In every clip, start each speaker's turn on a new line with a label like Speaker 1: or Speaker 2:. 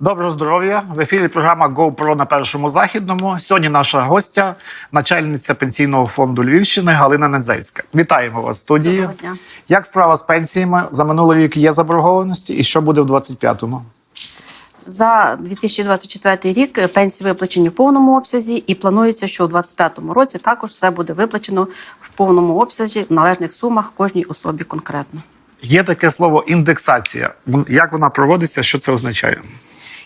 Speaker 1: Доброго здоров'я! В ефірі програма GoPro на першому західному. Сьогодні наша гостя, начальниця пенсійного фонду Львівщини Галина Недзельська. Вітаємо вас в студії.
Speaker 2: Доброго дня.
Speaker 1: Як справа з пенсіями? За минулий рік є заборгованості, і що буде в 25-му?
Speaker 2: За 2024 рік пенсії виплачені в повному обсязі, і планується, що у 2025 році також все буде виплачено в повному обсязі в належних сумах кожній особі конкретно.
Speaker 1: Є таке слово індексація. Як вона проводиться? Що це означає?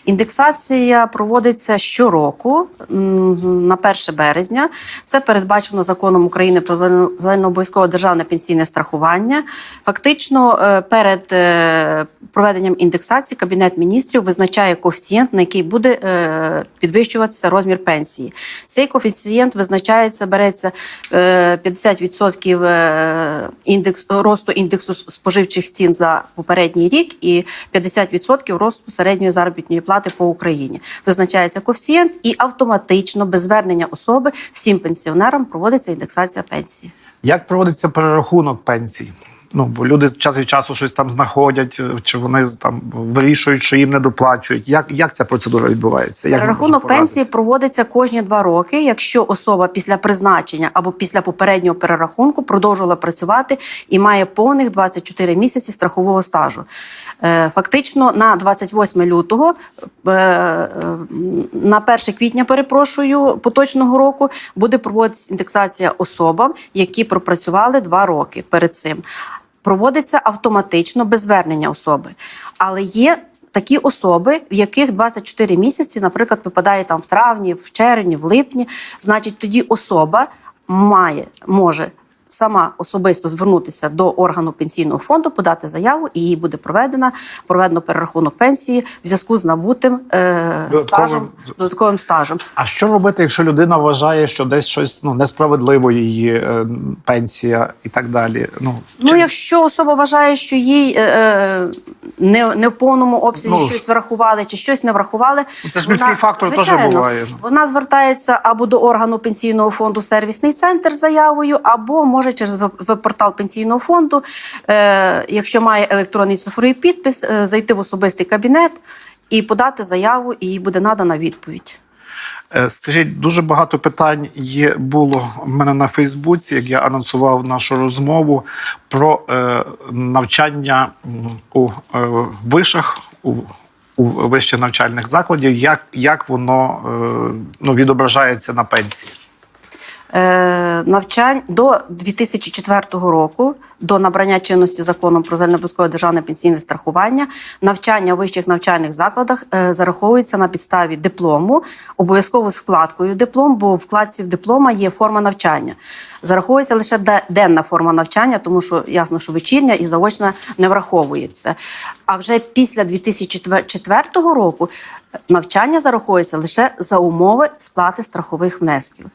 Speaker 2: Індексація проводиться щороку на 1 березня. Це передбачено законом України про загально- загальнообов'язкове державне пенсійне страхування. Фактично, е, перед е, проведенням індексації Кабінет міністрів визначає коефіцієнт, на який буде е, підвищуватися розмір пенсії. Цей коефіцієнт визначається, береться е, 50% е, індекс росту індексу споживчих цін за попередній рік і 50% росту середньої заробітної плати по Україні. Визначається коефіцієнт і автоматично без звернення особи всім пенсіонерам проводиться індексація пенсії.
Speaker 1: Як проводиться перерахунок пенсій? Ну, бо люди час від часу щось там знаходять, е, чи вони там вирішують, що їм не доплачують. Як, як ця процедура відбувається? Як порадити?
Speaker 2: пенсії проводиться кожні два роки, якщо особа після призначення або після попереднього перерахунку продовжувала працювати і має повних 24 місяці страхового стажу. Е, Фактично на 28 лютого, е, на 1 квітня, перепрошую, поточного року буде проводитися індексація особам, які пропрацювали два роки перед цим. Проводиться автоматично без звернення особи, але є такі особи, в яких 24 місяці, наприклад, випадає там в травні, в червні, в липні. Значить, тоді особа має може сама особисто звернутися до органу пенсійного фонду, подати заяву, і їй буде проведена проведено перерахунок пенсії в зв'язку з набутим е, стажем, додатковим стажем.
Speaker 1: А що робити, якщо людина вважає, що десь щось ну несправедливо її е, пенсія і так далі? Ну,
Speaker 2: Ну,
Speaker 1: чи-
Speaker 2: якщо особа вважає, що їй е, е, не, не в повному обсязі
Speaker 1: Ну,
Speaker 2: щось врахували чи щось не врахували,
Speaker 1: Це ж людський фактор теж буває.
Speaker 2: Вона звертається або до органу пенсійного фонду сервісний центр заявою, або може через веб- веб-портал пенсійного фонду, е, якщо має електронний цифровий підпис, е, зайти в особистий кабінет і подати заяву, і їй буде надана відповідь.
Speaker 1: Е, Скажіть, дуже багато питань є було в мене на Фейсбуці, як я анонсував нашу розмову про е, навчання у е, вишах, у, у вищих навчальних закладів. Як, як воно е, ну, відображається на пенсії?
Speaker 2: Е, навчань до 2004 року, до набрання чинності законом про загальнообов'язкове державне пенсійне страхування, навчання в вищих навчальних закладах е, зараховується на підставі диплому, обов'язково з вкладкою диплом, бо в вкладці в диплома є форма навчання. Зараховується лише де- денна форма навчання, тому що ясно, що вечірня і заочна не враховується. А вже після 2004 року навчання зараховується лише за умови сплати страхових внесків.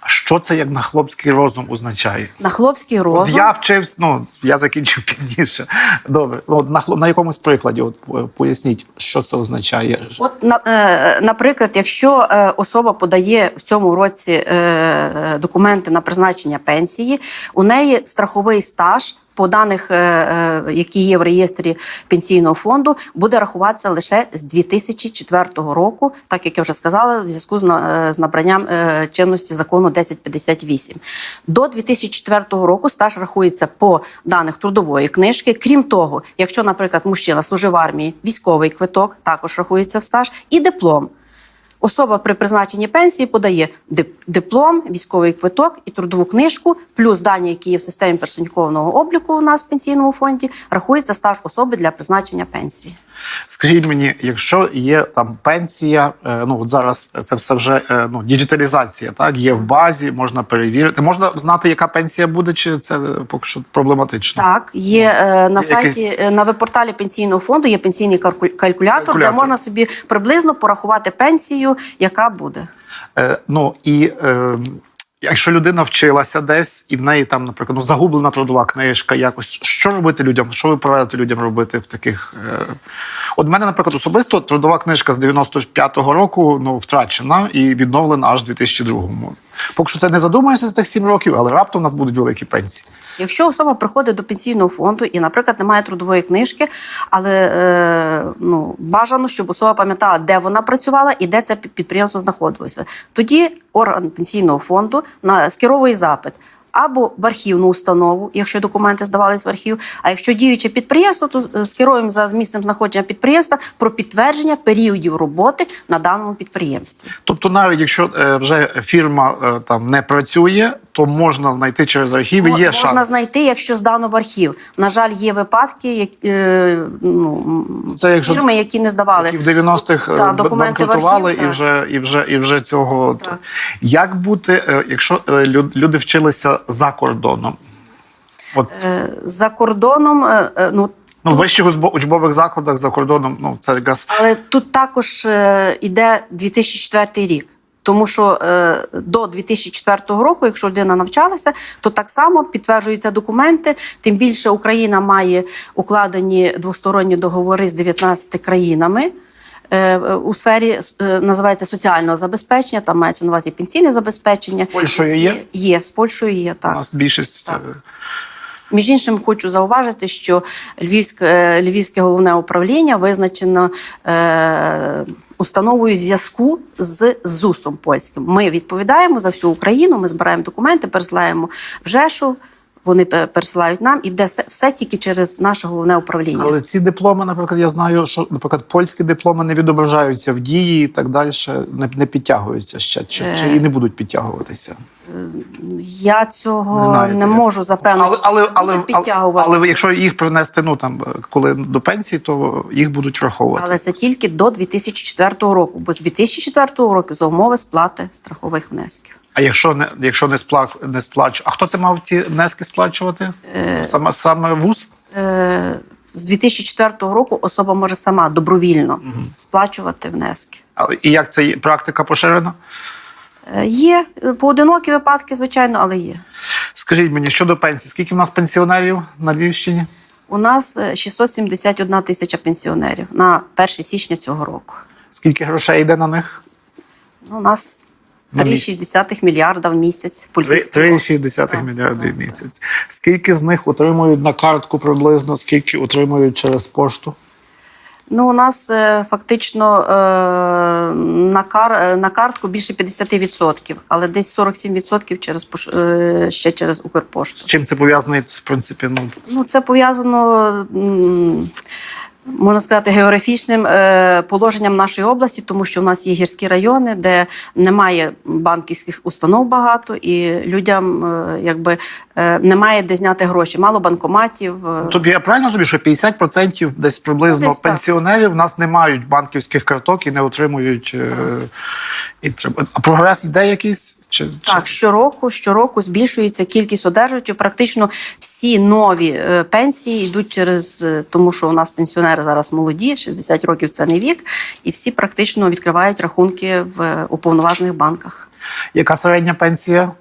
Speaker 1: А що це як на хлопський розум означає?
Speaker 2: На хлопський
Speaker 1: От
Speaker 2: розум.
Speaker 1: я вчився, ну я закінчив пізніше. Добре, от на на якомусь прикладі, от е, поясніть, що це означає.
Speaker 2: От, на, е, наприклад, якщо е, особа подає в цьому році е, документи на призначення пенсії, у неї страховий стаж. По даних, е, е, які є в реєстрі пенсійного фонду, буде рахуватися лише з 2004 року, так як я вже сказала, в зв'язку з, е, набранням чинності закону 1058. До 2004 року стаж рахується по даних трудової книжки. Крім того, якщо, наприклад, мужчина служив в армії, військовий квиток також рахується в стаж, і диплом. Особа при призначенні пенсії подає диплом, військовий квиток і трудову книжку, плюс дані, які є в системі персоніфікованого обліку у нас в пенсійному фонді, рахується стаж особи для призначення пенсії.
Speaker 1: Скажіть мені, якщо є там пенсія, е, ну от зараз це все вже е, ну діджиталізація, так є в базі, можна перевірити. Можна знати, яка пенсія буде, чи це поки що проблематично?
Speaker 2: Так, є е, на
Speaker 1: Є
Speaker 2: сайті
Speaker 1: якийсь-
Speaker 2: е, на веб-порталі пенсійного фонду є пенсійний калькулятор,
Speaker 1: Калькулятор.
Speaker 2: де можна собі приблизно порахувати пенсію, яка буде.
Speaker 1: Е, ну і е, якщо людина вчилася десь, і в неї там, наприклад, ну, загублена трудова книжка, якось що робити людям? Що ви порадите людям робити в таких е, От мене, наприклад, особисто трудова книжка з 95-го року ну, втрачена і відновлена аж в 2002-му. Поки що ти не задумаєшся з тих 7 років, але раптом у нас будуть великі пенсії.
Speaker 2: Якщо особа приходить до пенсійного фонду і, наприклад, немає трудової книжки, але е, ну, бажано, щоб особа пам'ятала, де вона працювала і де це підприємство знаходилося. Тоді орган пенсійного фонду на скеровує запит. Або в архівну установу, якщо документи здавались в архів. А якщо діюче підприємство, то е, скеруємо за місцем знаходження підприємства про підтвердження періодів роботи на даному підприємстві.
Speaker 1: Тобто, навіть якщо е, вже фірма е, там не працює, то можна знайти через архів і є
Speaker 2: Можна
Speaker 1: шанс.
Speaker 2: знайти, якщо здано в архів. На жаль, є випадки, як, е, ну,
Speaker 1: Це якщо
Speaker 2: фірми, які не здавали.
Speaker 1: які в 90-х е,
Speaker 2: Так, документи в архів,
Speaker 1: і вже і вже і вже цього
Speaker 2: Так.
Speaker 1: як бути, е, якщо е, лю- люди вчилися за кордоном? От
Speaker 2: Е, За кордоном, е, е, ну,
Speaker 1: ну в вищих учбових закладах за кордоном, ну це якраз
Speaker 2: але тут також е, іде 2004 рік. Тому що е, до 2004 року, якщо людина навчалася, то так само підтверджуються документи. Тим більше Україна має укладені двосторонні договори з 19 країнами. е, У сфері е, називається соціального забезпечення, там мається на увазі пенсійне забезпечення.
Speaker 1: Польщею є?
Speaker 2: Є, з Польщею є,
Speaker 1: у
Speaker 2: так.
Speaker 1: нас більшість
Speaker 2: Так.
Speaker 1: е,
Speaker 2: Між іншим, хочу зауважити, що Львівське, Львівське головне управління визначено е, установою зв'язку з ЗУСом польським. Ми відповідаємо за всю Україну, ми збираємо документи, пересилаємо в Жешу, вони пе- пересилають нам, і йде все, все тільки через наше головне управління.
Speaker 1: Але ці дипломи, наприклад, я знаю, що наприклад польські дипломи не відображаються в дії і так далі, не, не підтягуються ще, чи, чи
Speaker 2: Е.
Speaker 1: і не будуть підтягуватися.
Speaker 2: Я цього
Speaker 1: Не
Speaker 2: не, можу запевнити,
Speaker 1: Але, але, але, але,
Speaker 2: підтягуватися.
Speaker 1: але якщо їх принести, ну там коли до пенсії, то їх будуть враховувати.
Speaker 2: Але це тільки до 2004 року, бо з 2004 року за умови сплати страхових внесків.
Speaker 1: А якщо не якщо не спла не сплачу, а хто це мав ці внески сплачувати? Саме саме вуз?
Speaker 2: Е, з 2004 року особа може сама добровільно сплачувати внески.
Speaker 1: Але і як це практика поширена?
Speaker 2: Е, Є е, поодинокі випадки, звичайно, але є.
Speaker 1: Скажіть мені щодо пенсії, скільки в нас пенсіонерів на Львівщині?
Speaker 2: У нас е, 671 тисяча пенсіонерів на 1 січня цього року.
Speaker 1: Скільки грошей йде на них?
Speaker 2: Ну, у нас
Speaker 1: На місяць.
Speaker 2: 3,6 мільярда в місяць. по
Speaker 1: Три-
Speaker 2: Львівській
Speaker 1: 3,6 мільярдів в місяць. Скільки з них отримують на картку приблизно, скільки отримують через пошту?
Speaker 2: Ну, у нас е, фактично е, на, кар, е, на картку більше 50%, але десь 47% через, ще через Укрпошту.
Speaker 1: З чим це пов'язано, в принципі, ну
Speaker 2: Ну, це пов'язано, можна сказати, географічним положенням нашої області, тому що в нас є гірські райони, де немає банківських установ багато, і людям якби немає де зняти гроші. Мало банкоматів. е.
Speaker 1: Тобі я правильно розумію, що 50% десь приблизно
Speaker 2: Десь
Speaker 1: пенсіонерів в нас не мають банківських карток і не отримують. Е, і треба. А прогрес йде якийсь? Чи,
Speaker 2: Так,
Speaker 1: чи...
Speaker 2: щороку, щороку збільшується кількість одержувачів. Практично всі нові е, пенсії йдуть через е, тому, що у нас пенсіонери зараз молоді, 60 років це не вік, і всі практично відкривають рахунки в е, уповноважених банках.
Speaker 1: Яка середня пенсія?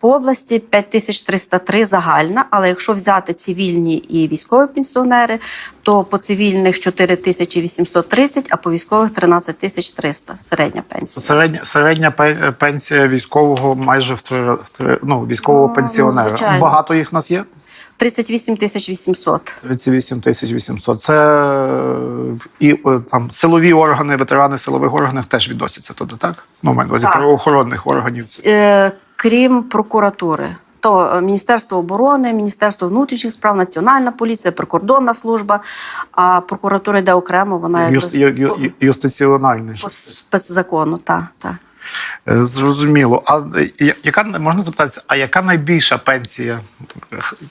Speaker 2: По області 5303 загальна, але якщо взяти цивільні і військові пенсіонери, то по цивільних 4830, а по військових 13300 середня пенсія.
Speaker 1: Середня, середня пе- пенсія військового майже в три, в три ну, військового
Speaker 2: Ну,
Speaker 1: пенсіонера.
Speaker 2: звичайно.
Speaker 1: Багато їх в нас є?
Speaker 2: 38 800.
Speaker 1: 38 тисяч 800. Це е, і е, там силові органи, ветерани силових органів теж відносяться туди, так? Ну, маю на увазі правоохоронних органів.
Speaker 2: Е, крім прокуратури. То е, Міністерство оборони, Міністерство внутрішніх справ, Національна поліція, прикордонна служба, а прокуратура йде окремо, вона
Speaker 1: Юст, ю, ю, ю- юстиціональний.
Speaker 2: по спецзакону. Та, та.
Speaker 1: Е, Зрозуміло. А е, яка можна запитатися, а яка найбільша пенсія?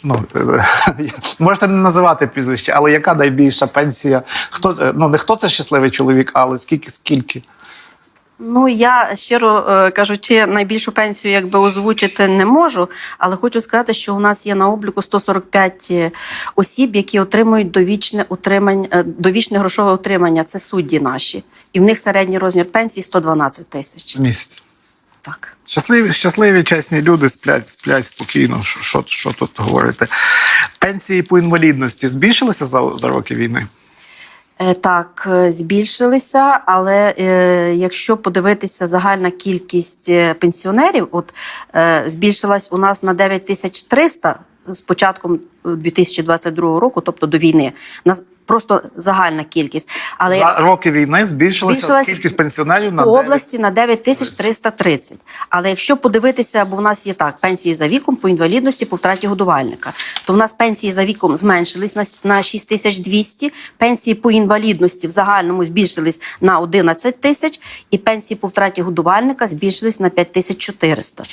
Speaker 1: Ну можете не називати прізвище, але яка найбільша пенсія? Хто ну не хто це щасливий чоловік, але скільки скільки?
Speaker 2: Ну я щиро е, кажучи, найбільшу пенсію якби озвучити не можу, але хочу сказати, що у нас є на обліку 145 осіб, які отримують довічне утримання, е, довічне грошове утримання. Це судді наші, і в них середній розмір пенсії 112 тисяч.
Speaker 1: Місяць.
Speaker 2: Так.
Speaker 1: Щасливі, щасливі, чесні люди сплять, сплять спокійно. Що, що, що тут говорити? Пенсії по інвалідності збільшилися за, за роки війни?
Speaker 2: Е, Так, е, збільшилися, але е, якщо подивитися загальна кількість е, пенсіонерів, от е, збільшилась у нас на 9300 з початком е, 2022 року, тобто до війни. Нас просто загальна кількість. Але
Speaker 1: За роки війни збільшилася
Speaker 2: Збільшилась
Speaker 1: кількість пенсіонерів на
Speaker 2: по
Speaker 1: 9.
Speaker 2: області на 9330. Але якщо подивитися, бо в нас є так, пенсії за віком по інвалідності по втраті годувальника, то в нас пенсії за віком зменшились на, на 6200, пенсії по інвалідності в загальному збільшились на 11 тисяч, і пенсії по втраті годувальника збільшились на 5400.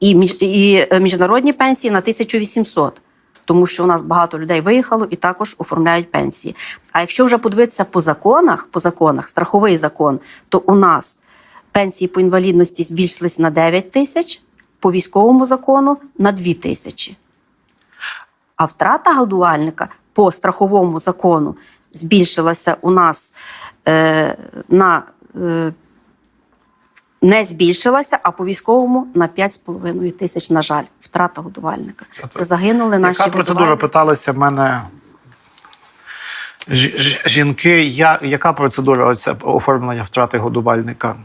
Speaker 2: І, між, і е, міжнародні пенсії на 1800. Тому що у нас багато людей виїхало і також оформляють пенсії. А якщо вже подивитися по законах, по законах, страховий закон, то у нас пенсії по інвалідності збільшились на 9 тисяч, по військовому закону на 2 тисячі. А втрата годувальника по страховому закону збільшилася у нас е, на е, не збільшилася, а по військовому на 5,5 тисяч, на жаль, втрата годувальника. Це загинули наші
Speaker 1: Яка процедура питалися в мене жінки? Я, яка процедура оця оформлення втрати годувальника?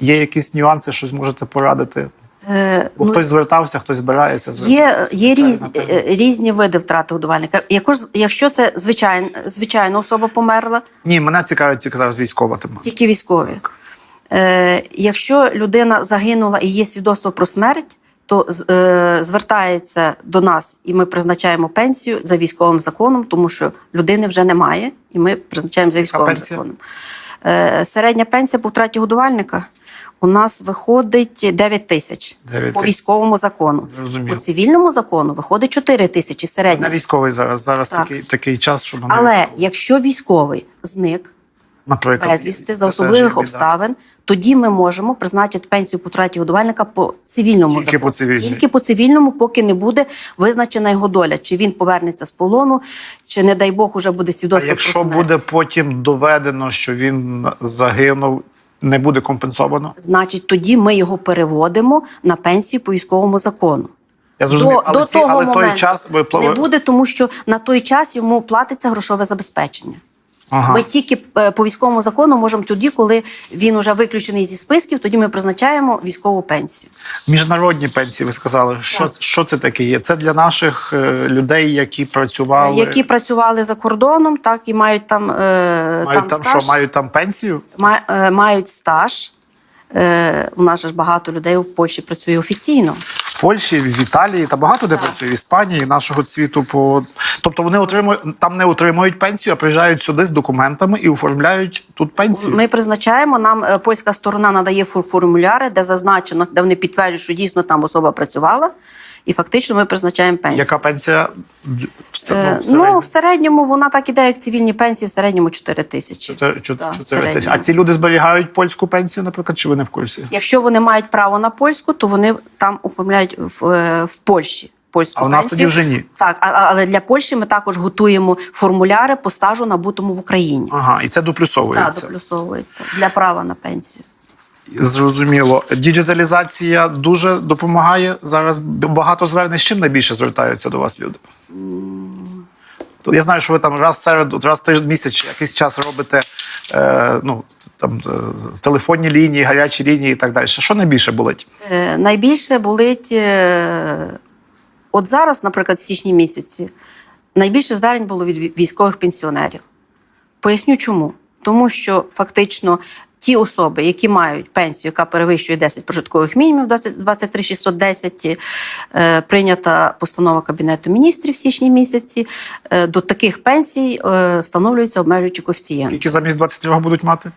Speaker 1: Є якісь нюанси, що зможете порадити?
Speaker 2: Е,
Speaker 1: Бо
Speaker 2: ну,
Speaker 1: хтось звертався, хтось збирається
Speaker 2: Є,
Speaker 1: звертатися.
Speaker 2: є
Speaker 1: Питання
Speaker 2: різ, е, різні види втрати годувальника. Якось, якщо це звичайна, звичайна особа померла,
Speaker 1: Ні, мене цікавить тільки зараз військова тема.
Speaker 2: тільки військові. Е, якщо людина загинула і є свідоцтво про смерть, то е, звертається до нас, і ми призначаємо пенсію за військовим законом, тому що людини вже немає, і ми призначаємо за військовим законом. Е, середня пенсія по втраті годувальника у нас виходить 9 тисяч
Speaker 1: 9
Speaker 2: по військовому закону.
Speaker 1: Зрозуміло.
Speaker 2: По цивільному закону виходить 4 тисячі середня.
Speaker 1: Не військовий зараз. Зараз
Speaker 2: Так.
Speaker 1: такий, такий час, щоб
Speaker 2: Але
Speaker 1: військовий.
Speaker 2: якщо військовий зник
Speaker 1: наприклад,
Speaker 2: безвісти за особливих обставин, тоді ми можемо призначити пенсію по втраті годувальника по цивільному
Speaker 1: Тільки
Speaker 2: закону.
Speaker 1: по цивільній.
Speaker 2: Тільки по цивільному, поки не буде визначена його доля, чи він повернеться з полону, чи не дай Бог уже буде
Speaker 1: А
Speaker 2: свідоцтво про смерть.
Speaker 1: буде потім доведено, що він загинув, не буде компенсовано?
Speaker 2: Значить, тоді ми його переводимо на пенсію по військовому закону.
Speaker 1: Я зрозумів,
Speaker 2: до,
Speaker 1: але,
Speaker 2: до
Speaker 1: ці,
Speaker 2: того
Speaker 1: але той час ви
Speaker 2: не буде, тому що на той час йому платиться грошове забезпечення.
Speaker 1: Ага.
Speaker 2: Ми тільки е, по військовому закону можемо тоді, коли він уже виключений зі списків, тоді ми призначаємо військову пенсію.
Speaker 1: Міжнародні пенсії, ви сказали, що,
Speaker 2: Так.
Speaker 1: що це таке є? Це для наших е, людей, які працювали,
Speaker 2: Які працювали за кордоном, так і мають там, е,
Speaker 1: мають
Speaker 2: там,
Speaker 1: там,
Speaker 2: стаж,
Speaker 1: що мають там пенсію.
Speaker 2: мають стаж. У нас ж багато людей в Польщі працює офіційно.
Speaker 1: В Польщі, в Італії та багато де працює в Іспанії, нашого світу. По тобто вони отримують там не отримують пенсію, а приїжджають сюди з документами і оформляють тут пенсію.
Speaker 2: Ми призначаємо. Нам е, польська сторона надає формуляри, де зазначено, де вони підтверджують, що дійсно там особа працювала, і фактично ми призначаємо пенсію.
Speaker 1: Яка пенсія
Speaker 2: Е,
Speaker 1: ну, в
Speaker 2: ну,
Speaker 1: середньому?
Speaker 2: в середньому вона так іде, як цивільні пенсії, в середньому 4 тисячі.
Speaker 1: Чотири- чот-
Speaker 2: Так, в
Speaker 1: тисячі. А ці люди зберігають польську пенсію, наприклад, чи ви не в курсі?
Speaker 2: Якщо вони мають право на польську, то вони там оформляють в, е, в Польщі. Польську
Speaker 1: А у нас тоді вже ні.
Speaker 2: Так, але для Польщі ми також готуємо формуляри по стажу набутому в Україні.
Speaker 1: Ага, і це
Speaker 2: Так,
Speaker 1: доплюсовується.
Speaker 2: доплюсовується для права на пенсію.
Speaker 1: Зрозуміло. Діджиталізація дуже допомагає. Зараз багато звернень. З чим найбільше звертаються до вас люди? То Я знаю, що ви там раз в середу, раз тиждень місяць якийсь час робите е, ну, там, е, телефонні лінії, гарячі лінії і так далі. Що найбільше болить?
Speaker 2: Е, найбільше болить, е, от зараз, наприклад, в січні місяці, найбільше звернень було від військових пенсіонерів. Поясню чому. Тому що фактично ті особи, які мають пенсію, яка перевищує 10 прожиткових мінімумів, 20 23 610, е, прийнята постанова Кабінету міністрів в січні місяці, е, до таких пенсій е, встановлюється обмежуючий коефіцієнт.
Speaker 1: Скільки замість 23 будуть мати?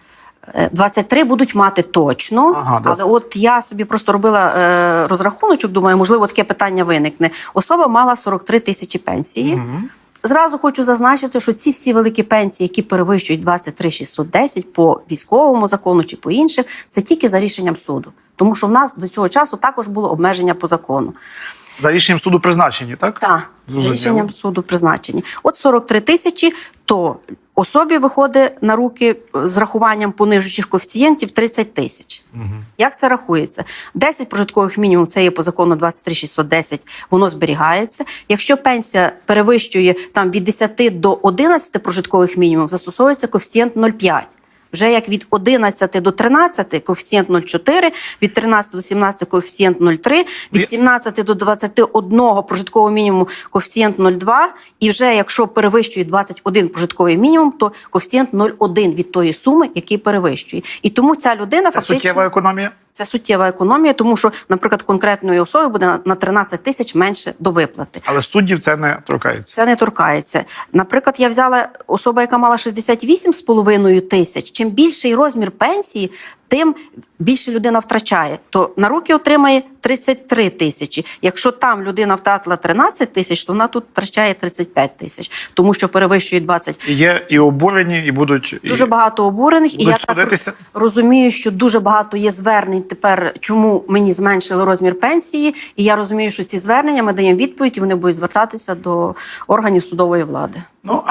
Speaker 2: Е, 23 будуть мати точно,
Speaker 1: Ага,
Speaker 2: але от я собі просто робила е, розрахуночок, думаю, можливо, таке питання виникне. Особа мала 43 тисячі пенсії. Зразу хочу зазначити, що ці всі великі пенсії, які перевищують 23 610 по військовому закону чи по інших, це тільки за рішенням суду. Тому що в нас до цього часу також було обмеження по закону.
Speaker 1: За рішенням суду призначені, так?
Speaker 2: Так,
Speaker 1: за
Speaker 2: рішенням суду призначені. От 43 тисячі, то Особі виходить на руки з рахуванням понижучих коефіцієнтів 30 тисяч. Як це рахується? 10 прожиткових мінімум це є по закону 23610, воно зберігається. Якщо пенсія перевищує там від 10 до 11 прожиткових мінімум, застосовується коефіцієнт 0,5. Вже як від 11 до 13 коефіцієнт 0,4, від 13 до 17 коефіцієнт 0,3, від 17 до 21 прожиткового мінімуму коефіцієнт 0,2, і вже якщо перевищує 21 прожитковий мінімум, то коефіцієнт 0,1 від тої суми, який перевищує. І тому ця людина
Speaker 1: Це
Speaker 2: фактично
Speaker 1: суттєва економія.
Speaker 2: Це суттєва економія, тому що, наприклад, конкретної особи буде на- на 13 тисяч менше до виплати.
Speaker 1: Але суддів це не торкається.
Speaker 2: Це не торкається. Наприклад, я взяла особа, яка мала 68,5 тисяч. Чим більший розмір пенсії, тим більше людина втрачає. То на руки отримає 33 тисячі. Якщо там людина втратила 13 тисяч, то вона тут втрачає 35 тисяч, тому що перевищує 20
Speaker 1: Є і обурені, і будуть і
Speaker 2: Дуже багато обурених, і
Speaker 1: Будуть
Speaker 2: я так розумію, що дуже багато є звернень тепер, чому мені зменшили розмір пенсії. І я розумію, що ці звернення ми даємо відповідь, і вони будуть звертатися до органів судової влади.
Speaker 1: Ну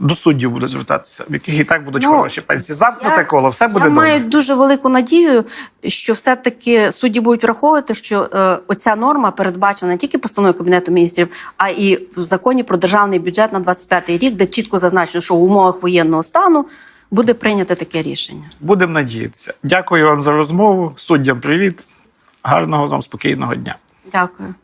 Speaker 1: до суддів будуть звертатися, в яких і так будуть
Speaker 2: Ну,
Speaker 1: хороші пенсії. Замкнуте коло, все буде
Speaker 2: я
Speaker 1: добре.
Speaker 2: маю дуже велику надію, що все-таки судді будуть враховувати, що е, оця норма передбачена не тільки постановою Кабінету міністрів, а і в законі про державний бюджет на 25 рік, де чітко зазначено, що в умовах воєнного стану буде прийнято таке рішення.
Speaker 1: Будемо надіятися. Дякую вам за розмову. Суддям привіт. Гарного вам спокійного дня.
Speaker 2: Дякую.